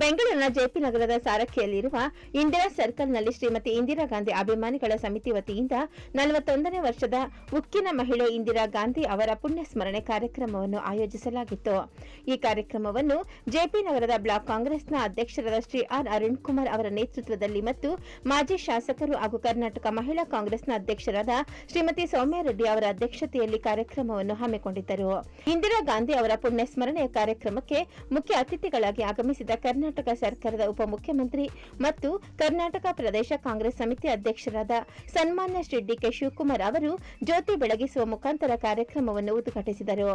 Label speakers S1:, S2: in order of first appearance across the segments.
S1: ಬೆಂಗಳೂರಿನ ಜೆಪಿ ನಗರದ ಸಾರಥಿಯಲ್ಲಿರುವ ಇಂದಿರಾ ಸರ್ಕಲ್ನಲ್ಲಿ ಶ್ರೀಮತಿ ಇಂದಿರಾ ಗಾಂಧಿ ಅಭಿಮಾನಿಗಳ ಸಮಿತಿ ವತಿಯಿಂದ ನಲವತ್ತೊಂದನೇ ವರ್ಷದ ಉಕ್ಕಿನ ಮಹಿಳೆ ಇಂದಿರಾ ಗಾಂಧಿ ಅವರ ಪುಣ್ಯ ಸ್ಮರಣೆ ಕಾರ್ಯಕ್ರಮವನ್ನು ಆಯೋಜಿಸಲಾಗಿತ್ತು. ಈ ಕಾರ್ಯಕ್ರಮವನ್ನು ಜೆಪಿ ನಗರದ ಬ್ಲಾಕ್ ಕಾಂಗ್ರೆಸ್ನ ಅಧ್ಯಕ್ಷರಾದ ಶ್ರೀ ಆರ್ ಅರುಣ್ ಕುಮಾರ್ ಅವರ ನೇತೃತ್ವದಲ್ಲಿ ಮತ್ತು ಮಾಜಿ ಶಾಸಕರು ಹಾಗೂ ಕರ್ನಾಟಕ ಮಹಿಳಾ ಕಾಂಗ್ರೆಸ್ನ ಅಧ್ಯಕ್ಷರಾದ ಶ್ರೀಮತಿ ಸೌಮ್ಯಾರೆಡ್ಡಿ ಅವರ ಅಧ್ಯಕ್ಷತೆಯಲ್ಲಿ ಕಾರ್ಯಕ್ರಮವನ್ನು ಹಮ್ಮಿಕೊಂಡಿದ್ದರು. ಇಂದಿರಾ ಗಾಂಧಿ ಅವರ ಪುಣ್ಯ ಸ್ಮರಣೆಯ ಕಾರ್ಯಕ್ರಮಕ್ಕೆ ಮುಖ್ಯ ಅತಿಥಿಗಳಾಗಿ ಆಗಮಿಸಿದ ಕರ್ನಾಟಕ ಸರ್ಕಾರದ ಉಪಮುಖ್ಯಮಂತ್ರಿ ಮತ್ತು ಕರ್ನಾಟಕ ಪ್ರದೇಶ ಕಾಂಗ್ರೆಸ್ ಸಮಿತಿ ಅಧ್ಯಕ್ಷರಾದ ಸನ್ಮಾನ್ಯ ಶ್ರೀ ಡಿಕೆ ಶಿವಕುಮಾರ್ ಅವರು ಜ್ಯೋತಿ ಬೆಳಗಿಸುವ ಮುಖಾಂತರ ಕಾರ್ಯಕ್ರಮವನ್ನು ಉದ್ಘಾಟಿಸಿದರು.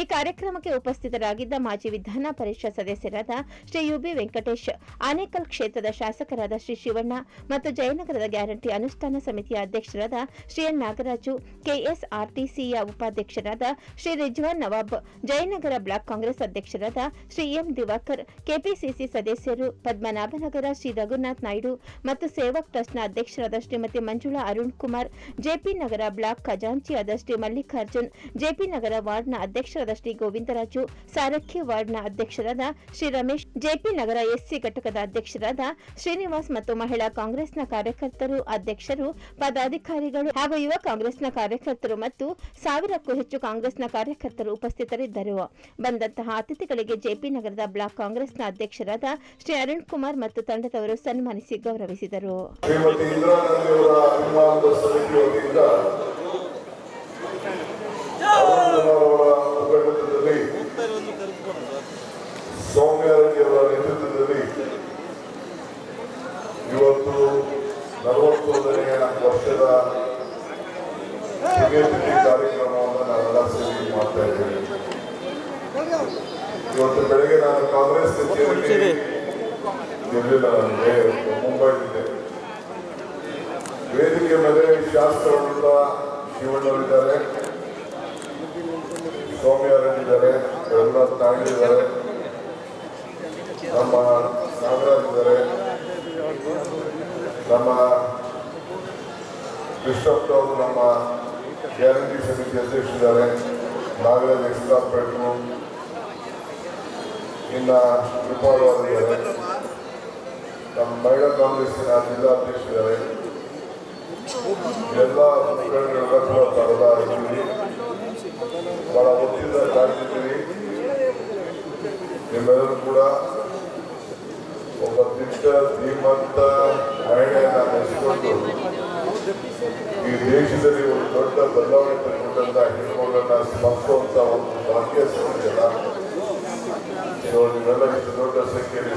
S1: ಈ ಕಾರ್ಯಕ್ರಮಕ್ಕೆ ಉಪಸ್ಥಿತರಾಗಿದ್ದ ಮಾಜಿ ವಿಧಾನ ಪರಿಷತ್ ಸದಸ್ಯರಾದ ಶ್ರೀ ಯುಬಿ ವೆಂಕಟೇಶ್, ಆನೇಕಲ್ ಕ್ಷೇತ್ರದ ಶಾಸಕರಾದ ಶ್ರೀ ಶಿವಣ್ಣ ಮತ್ತು ಜಯನಗರದ ಗ್ಯಾರಂಟಿ ಅನುಷ್ಠಾನ ಸಮಿತಿಯ ಅಧ್ಯಕ್ಷರಾದ ಶ್ರೀ ಎನ್ ನಾಗರಾಜು ಕೆಎಸ್ಆರ್ಟಿಸಿಯ ಉಪಾಧ್ಯಕ್ಷರಾದ ಶ್ರೀ ರಿಜ್ವಾನ್ ನವಾಬ್, ಜಯನಗರ ಬ್ಲಾಕ್ ಕಾಂಗ್ರೆಸ್ ಅಧ್ಯಕ್ಷರಾದ ಶ್ರೀ ಎಂ ದಿವಾಕರ್, ಕೆಪಿಸಿಸಿ ಸದಸ್ಯರು ಪದ್ಮನಾಭನಗರ ಶ್ರೀ ರಘುನಾಥ್ ನಾಯ್ಡು ಮತ್ತು ಸೇವಕ್ ಟ್ರಸ್ಟ್ನ ಅಧ್ಯಕ್ಷರಾದ ಶ್ರೀಮತಿ ಮಂಜುಳಾ ಅರುಣ್ ಕುಮಾರ್, ಜೆಪಿ ನಗರ ಬ್ಲಾಕ್ ಖಜಾಂಚಿಯಾದ ಶ್ರೀ ಮಲ್ಲಿಕಾರ್ಜುನ್, ಜೆಪಿ ನಗರ ವಾರ್ಡ್ನ ಅಧ್ಯಕ್ಷರಾದ ಶ್ರೀ ಗೋವಿಂದರಾಜು, ಸಾರಥ್ಯ ವಾರ್ಡ್ನ ಅಧ್ಯಕ್ಷರಾದ ಶ್ರೀ ರಮೇಶ್, ಜೆಪಿ ನಗರ ಎಸ್ಸಿ ಘಟಕದ ಅಧ್ಯಕ್ಷರಾದ ಶ್ರೀನಿವಾಸ್ ಮತ್ತು ಮಹಿಳಾ ಕಾಂಗ್ರೆಸ್ನ ಕಾರ್ಯಕರ್ತರು, ಅಧ್ಯಕ್ಷರು, ಪದಾಧಿಕಾರಿಗಳು ಹಾಗೂ ಯುವ ಕಾಂಗ್ರೆಸ್ನ ಕಾರ್ಯಕರ್ತರು ಮತ್ತು ಸಾವಿರಕ್ಕೂ ಹೆಚ್ಚು ಕಾಂಗ್ರೆಸ್ನ ಕಾರ್ಯಕರ್ತರು ಉಪಸ್ಥಿತರಿದ್ದರು. ಬಂದಂತಹ ಅತಿಥಿಗಳಿಗೆ ಜೆಪಿ ನಗರದ ಬ್ಲಾಕ್ ಕಾಂಗ್ರೆಸ್ನ ಅಧ್ಯಕ್ಷರಾದ ಶ್ರೀ ಅರುಣ್ ಕುಮಾರ್ ಮತ್ತು ತಂಡದವರು ಸನ್ಮಾನಿಸಿ ಗೌರವಿಸಿದರು
S2: ಶ್ರೀಮತಿ ಇಂದಿರಾ ಗಾಂಧಿ ಅವರ ಅಭಿಮಾನದ ಸಮಿತಿ ವತಿಯಿಂದ ಅರುಣ್ ಕುಮಾರ್ ಅವರ ಉಪನೇತೃತ್ವದಲ್ಲಿ ಸೌಮ್ಯ ರೆಡ್ಡಿ ಅವರ ನೇತೃತ್ವದಲ್ಲಿ ಇವತ್ತು ನಲವತ್ತೊಂದನೆಯ ವರ್ಷದ ಪುಣ್ಯತಿಥಿ ಕಾರ್ಯಕ್ರಮವನ್ನು ನಾವೆಲ್ಲ ಸೇರಿ ಮಾಡ್ತಾ ಇದ್ದೇವೆ ಇವತ್ತು ಬೆಳಗ್ಗೆ ನಾನು ಕಾಂಗ್ರೆಸ್ ಕಚೇರಿಯಲ್ಲಿ ಇರಲಿಲ್ಲ ನನಗೆ. ಮುಂಬೈಲಿದ್ದೆ ವೇದಿಕೆ ಮೇಲೆ ಶಾಸಕರುಳ್ಳ ಶಿವಣ್ಣವರಿದ್ದಾರೆ. ಸೌಮ್ಯರಲ್ಲಿದ್ದಾರೆ. ಎಲ್ಲ ತಾಂಡಿದ್ದಾರೆ ನಮ್ಮ ನಾಗರಾಜ್ ಇದ್ದಾರೆ ನಮ್ಮ ಕೃಷ್ಣಪ್ಪ ಅವರು ನಮ್ಮ ಗ್ಯಾರಂಟಿ ಸಮಿತಿ ಅಧ್ಯಕ್ಷರಿದ್ದಾರೆ. ನಾಗರಾಜ್ ಎಕ್ಸ್ ಕಾರ್ಪೊರೇಟ್ರು ಇನ್ನ ಅವರಿದ್ದಾರೆ ನಮ್ಮ ಮಹಿಳಾ ಕಾಂಗ್ರೆಸ್ಸಿನ ಜಿಲ್ಲಾಧ್ಯಕ್ಷರಿದ್ದಾರೆ ಎಲ್ಲ ಮುಖಂಡರೆಲ್ಲ ಕೂಡ ಇದ್ದೀವಿ ಬಹಳ ಒತ್ತಿದ ಕಾಯ್ದಿದ್ದೀವಿ ನಿಮ್ಮೆಲ್ಲರೂ ಕೂಡ ಒಬ್ಬ ದಿಟ್ಟ, ಧೀಮಂತ ಮಹಿಳೆಯನ್ನ ನೆನೆಸಿಕೊಂಡು ಈ ದೇಶದಲ್ಲಿ ಒಂದು ದೊಡ್ಡ ಬದಲಾವಣೆ ತಂದುಕೊಂಡಂತ ಹೆಣ್ಮಗಳನ್ನ ಸ್ಮರಿಸುವಂತ ಒಂದು ಭಾಗ್ಯ ಸಿಕ್ಕಿದೆಯಲ್ಲ ಸೊ ನೀವೆಲ್ಲ ಇಷ್ಟು ದೊಡ್ಡ ಸಂಖ್ಯೆಯಲ್ಲಿ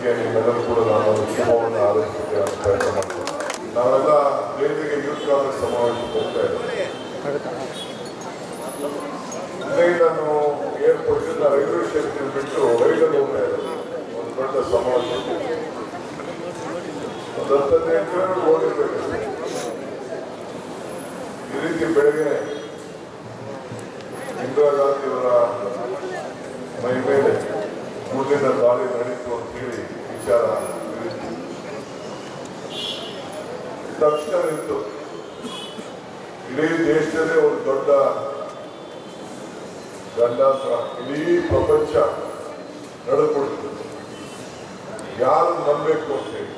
S2: ಕೇಳಿ ನಿಮ್ಮೆಲ್ಲರೂ ಕೂಡ ನಾನು ಉತ್ಸವವನ್ನು ಅಂತ ಪ್ರಯತ್ನ ನಾವೆಲ್ಲ ಬೇರೆಗೆ ಯೂತ್ ಕಾಂಗ್ರೆಸ್ ಸಮಾವೇಶಕ್ಕೆ ಹೋಗ್ತಾ ಇದ್ದೇವೆ ಅದೇ ನಾನು ಏರ್ಪೋರ್ಟಿಂದ ರೈಲ್ವೆ ಸ್ಟೇಷನ್ ಬಿಟ್ಟು ರೈಲಲ್ಲಿ ಹೋಗ್ತಾ ಇದ್ದೆ ಒಂದು ದೊಡ್ಡ ಸಮಾವೇಶ ಒಂದು ಕಿಲೋಮೀಟರ್ ಹೋಗಿರ್ಬೇಕು ಈ ರೀತಿ ಬೆಳಗ್ಗೆ ಇಂದಿರಾ ಗಾಂಧಿ ಅವರ ಮೈ ಮೇಲೆ ಗುಂಡಿನ ದಾಳಿ ನಡೀತು ಅಂತ ಹೇಳಿ ವಿಚಾರ. ತಕ್ಷಣ ನಿಂತು ಇಡೀ ದೇಶದಲ್ಲೇ ಒಂದು ದೊಡ್ಡ ಗಂಡಾಂತರ ಇಡೀ ಪ್ರಪಂಚ ನಡೆದ್ಬಿಡ್ತು ಯಾರು ನಂಬಬೇಕು ಅಂತ ಹೇಳಿ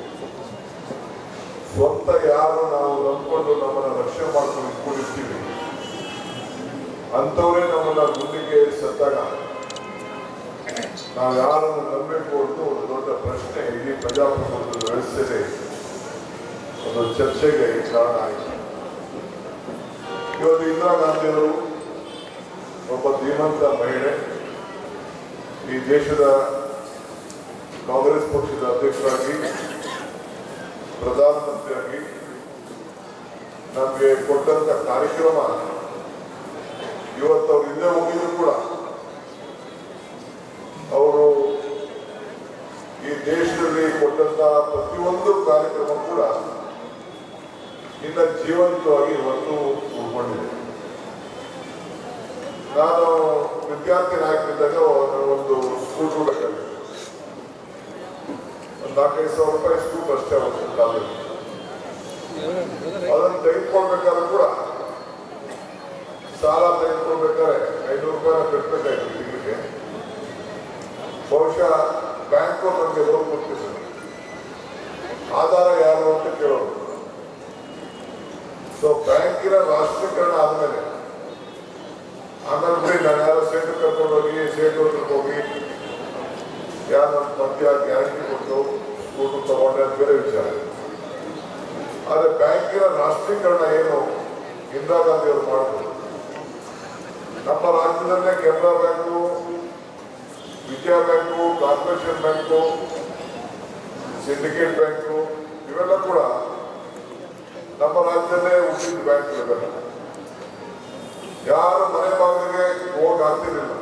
S2: ಸ್ವಂತ ಯಾರು ನಾವು ನಂಬ್ಕೊಂಡು ನಮ್ಮನ್ನ ರಕ್ಷಣೆ ಮಾಡ್ಕೊಂಡು ಇಟ್ಕೊಂಡಿರ್ತೀವಿ ಅಂಥವರೇ ನಮ್ಮನ್ನ ಗುಂಡಿಗೆ ಸತ್ತಾಗ ನಾವು ಯಾರನ್ನು ನಂಬಬೇಕು ಅಂತ ಒಂದು ದೊಡ್ಡ ಪ್ರಶ್ನೆ ಇಡೀ ಪ್ರಜಾಪ್ರಭುತ್ವದ ವ್ಯವಸ್ಥೆಯಲ್ಲಿ ಒಂದು ಚರ್ಚೆಗೆ ಕಾರಣ ಆಯಿತು. ಇವತ್ತು ಇಂದಿರಾ ಗಾಂಧಿಯವರು ಒಬ್ಬ ಧೀಮಂತ ಮಹಿಳೆ. ಈ ದೇಶದ ಕಾಂಗ್ರೆಸ್ ಪಕ್ಷದ ಅಧ್ಯಕ್ಷರಾಗಿ, ಪ್ರಧಾನಮಂತ್ರಿಯಾಗಿ ನಮಗೆ ಕೊಟ್ಟಂತ ಕಾರ್ಯಕ್ರಮ ಇವತ್ತು ಅವ್ರು ಹಿಂದೆ ಹೋಗಿದ್ರು ಕೂಡ. ದೇಶದಲ್ಲಿ ಕೊಟ್ಟಂತಹ ಪ್ರತಿಯೊಂದು ಕಾರ್ಯಕ್ರಮ ಕೂಡ ನಿನ್ನ ಜೀವಂತವಾಗಿ ಇವತ್ತು ಉಳ್ಕೊಂಡಿದೆ. ನಾನು ವಿದ್ಯಾರ್ಥಿ ನಾಯಕರಿದ್ದಾಗ ಒಂದು ಸ್ಕೂಲ್ ಕೂಡ ಒಂದು ನಾಲ್ಕೈದು ಸಾವಿರ ರೂಪಾಯಿ ಸ್ಕೂಲ್ ಅಷ್ಟೇ ಒಂದು ಕಾಲದಲ್ಲಿ ಅದನ್ನು ತೆಗೆದುಕೊಳ್ಬೇಕಾದ್ರೂ ಕೂಡ ಸಾಲ ತೆಗೆದುಕೊಳ್ಬೇಕಾದ್ರೆ ಐನೂರು ರೂಪಾಯಿ ಕಟ್ಟಬೇಕಾಯ್ತು ಬಹುಶಃ ಬ್ಯಾಂಕ್ ನಮಗೆ ಲೋನ್ ಕೊಡ್ತಿದ್ರು. ಆಧಾರ ಯಾರು ಅಂತ ಕೇಳೋರು. ಸೊ ಬ್ಯಾಂಕಿನ ರಾಷ್ಟ್ರೀಕರಣ ಆದಮೇಲೆ, ಆಮೇಲೆ ಬಿಡಿ, ನಾನು ಕರ್ಕೊಂಡು ಹೋಗಿ, ಸೇಟು ಹೋಗಿ, ಯಾರು ನನ್ನ ಪದ್ಯ ಗ್ಯಾರಂಟಿ ಕೊಟ್ಟು ಸ್ಕೂಟು ತಗೊಂಡೆ ಅಂತ ಬೇರೆ ವಿಚಾರ. ಆದರೆ ಬ್ಯಾಂಕಿನ ರಾಷ್ಟ್ರೀಕರಣ ಏನು? ಇಂದಿರಾ ಗಾಂಧಿ ಅವರು ನಮ್ಮ ರಾಜ್ಯದಲ್ಲೇ Canara bank Vijaya bank corporation bank syndicate bank ಇವೆಲ್ಲ ಕೂಡ ನಮ್ಮ ರಾಜ್ಯದಲ್ಲೇ ಹುಟ್ಟಿದ ಬ್ಯಾಂಕ್ ಇವೆಲ್ಲ ಯಾರು ಮನೆ ಬಾಗಿಲಿಗೆ ಹೋಗಿ ಆಗ್ತಿರ್ಲಿಲ್ಲ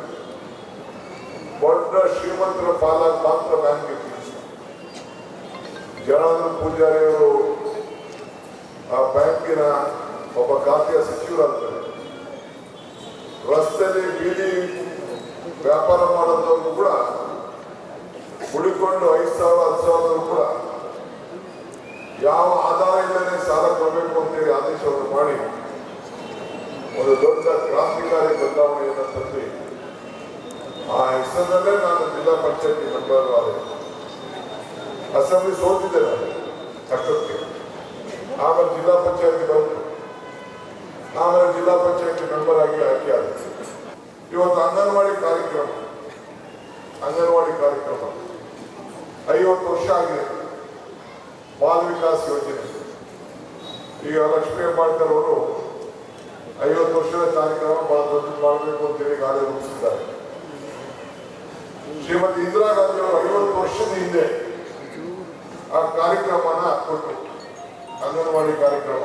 S2: ದೊಡ್ಡ ಶ್ರೀಮಂತರ ಪಾಲಾಗಿ ಮಾತ್ರ ಬ್ಯಾಂಕ್ ಇತ್ತು ಜನಾರ್ದನ ಪೂಜಾರಿ ಅವರು ಆ ಬ್ಯಾಂಕಿನ ಒಬ್ಬ ಖಾತೆಯ ಸಚಿವರಾಗ್ತಾರೆ ರಸ್ತೆಯಲ್ಲಿ ಬೀದಿ ವ್ಯಾಪಾರ ಮಾಡೋದವ್ರಿಗೂ ಕೂಡ ಉಳಿಕೊಂಡು ಐದು ಸಾವಿರ, ಹತ್ತು ಸಾವಿರದವ್ರು ಕೂಡ ಯಾವ ಆಧಾರ ಸಾಲ ಕೊಡಬೇಕು ಅಂತೇಳಿ ಆದೇಶವನ್ನು ಮಾಡಿ ಒಂದು ದೊಡ್ಡ ಕ್ರಾಂತಿಕಾರಿ ಬದಲಾವಣೆಯನ್ನು ತಂದು ಆ ಹೆಸರಿನಲ್ಲೇ ನಾನು ಜಿಲ್ಲಾ ಪಂಚಾಯತಿ ಮೆಂಬರ್ ಆದೆ. ಅಸೆಂಬ್ಲಿ ಸೋತಿದ್ದೆ ನಾನು ಅಷ್ಟೊತ್ತಿಗೆ. ಆಮೇಲೆ ಜಿಲ್ಲಾ ಪಂಚಾಯತಿ ಬಂದು ಆಮೇಲೆ ಜಿಲ್ಲಾ ಪಂಚಾಯತಿ ಮೆಂಬರ್ ಆಗಿ ಆಯ್ಕೆ ಆದ. ಇವತ್ತು ಅಂಗನವಾಡಿ ಕಾರ್ಯಕ್ರಮ. ಅಂಗನವಾಡಿ ಕಾರ್ಯಕ್ರಮ. ಐವತ್ತು ವರ್ಷ ಆಗಿದೆ. ಬಾಲ ವಿಕಾಸ್ ಯೋಜನೆ. ಈಗ ಲಕ್ಷ್ಮೀ ಹೆಬ್ಬಾಳ್ಕರ್ ಅವರು ಐವತ್ತು ವರ್ಷದ ಕಾರ್ಯಕ್ರಮ ಬಹಳ ದೊಡ್ಡ ಮಾಡಬೇಕು ಅಂತೇಳಿ ಗಾಳಿ ರೂಪಿಸಿದ್ದಾರೆ. ಶ್ರೀಮತಿ ಇಂದಿರಾ ಗಾಂಧಿ ಅವರು ಐವತ್ತು ವರ್ಷದ ಹಿಂದೆ ಆ ಕಾರ್ಯಕ್ರಮನ ಕೊಟ್ಟು ಅಂಗನವಾಡಿ ಕಾರ್ಯಕ್ರಮ.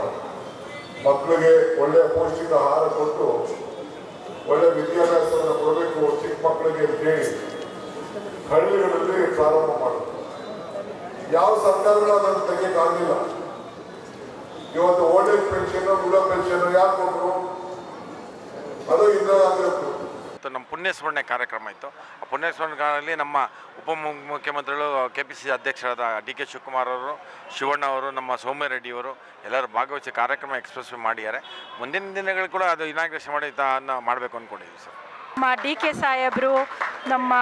S2: ಮಕ್ಕಳಿಗೆ ಒಳ್ಳೆಯ ಪೌಷ್ಟಿಕ ಆಹಾರ ಕೊಟ್ಟು ಒಳ್ಳೆ ವಿದ್ಯಾಭ್ಯಾಸವನ್ನು ಕೊಡಬೇಕು ಚಿಕ್ಕ ಮಕ್ಕಳಿಗೆ ಅಂತೇಳಿ ಹಳ್ಳಿಗಳಲ್ಲಿ ಪ್ರಾರಂಭ ಮಾಡೋದು ಯಾವ ಸರ್ಕಾರಗಳು ಅದನ್ನು ತೆಗೆಯಕ್ಕಾಗಲಿಲ್ಲ ಇವತ್ತು old age pension widow pension ಯಾರು ಕೊಟ್ಟರು? ಅದು ಇಂದಿರಾ ಅವರು
S3: ಮತ್ತು ನಮ್ಮ ಪುಣ್ಯಸ್ಮರಣೆ ಕಾರ್ಯಕ್ರಮ ಇತ್ತು. ಆ ಪುಣ್ಯಸ್ಮರಣೆಗಳಲ್ಲಿ ನಮ್ಮ ಉಪ ಮುಖ್ಯಮಂತ್ರಿಗಳು ಕೆ ಪಿ ಸಿ ಅಧ್ಯಕ್ಷರಾದ ಡಿ ಕೆ ಶಿವಕುಮಾರ್ ಅವರು, ಶಿವಣ್ಣ ಅವರು, ನಮ್ಮ ಸೋಮ್ಯರೆಡ್ಡಿಯವರು ಎಲ್ಲರೂ ಭಾಗವಹಿಸಿ ಕಾರ್ಯಕ್ರಮ ಎಕ್ಸ್ಪ್ರೆಸ್ ಮಾಡಿದ್ದಾರೆ. ಮುಂದಿನ ದಿನಗಳು ಕೂಡ ಅದು ಇನಾಗ್ರೇಷನ್ ಮಾಡಿ ಮಾಡಬೇಕು ಅಂದ್ಕೊಂಡಿದ್ದೀವಿ ಸರ್.
S4: ನಮ್ಮ ಡಿ ಕೆ ಸಾಹೇಬರು, ನಮ್ಮ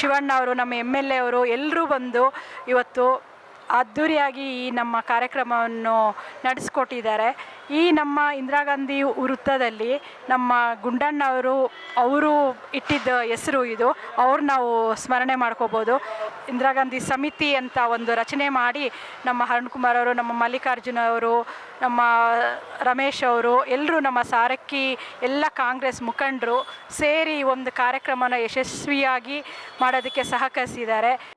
S4: ಶಿವಣ್ಣ ಅವರು, ನಮ್ಮ ಎಂ ಎಲ್ ಎ ಅವರು ಎಲ್ಲರೂ ಬಂದು ಇವತ್ತು ಅದ್ಧೂರಿಯಾಗಿ ಈ ನಮ್ಮ ಕಾರ್ಯಕ್ರಮವನ್ನು ನಡೆಸ್ಕೊಟ್ಟಿದ್ದಾರೆ. ಈ ನಮ್ಮ ಇಂದಿರಾ ಗಾಂಧಿ ವೃತ್ತದಲ್ಲಿ ನಮ್ಮ ಗುಂಡಣ್ಣವರು ಅವರು ಇಟ್ಟಿದ್ದ ಹೆಸರು ಇದು. ಅವ್ರು ನಾವು ಸ್ಮರಣೆ ಮಾಡ್ಕೋಬೋದು. ಇಂದಿರಾ ಗಾಂಧಿ ಸಮಿತಿ ಅಂತ ಒಂದು ರಚನೆ ಮಾಡಿ ನಮ್ಮ ಅರುಣ್ ಕುಮಾರ್ ಅವರು, ನಮ್ಮ ಮಲ್ಲಿಕಾರ್ಜುನ ಅವರು, ನಮ್ಮ ರಮೇಶ್ ಅವರು ಎಲ್ಲರೂ ನಮ್ಮ ಸಾರಕ್ಕಿ, ಎಲ್ಲ ಕಾಂಗ್ರೆಸ್ ಮುಖಂಡರು ಸೇರಿ ಒಂದು ಕಾರ್ಯಕ್ರಮನ ಯಶಸ್ವಿಯಾಗಿ ಮಾಡೋದಕ್ಕೆ ಸಹಕರಿಸಿದ್ದಾರೆ.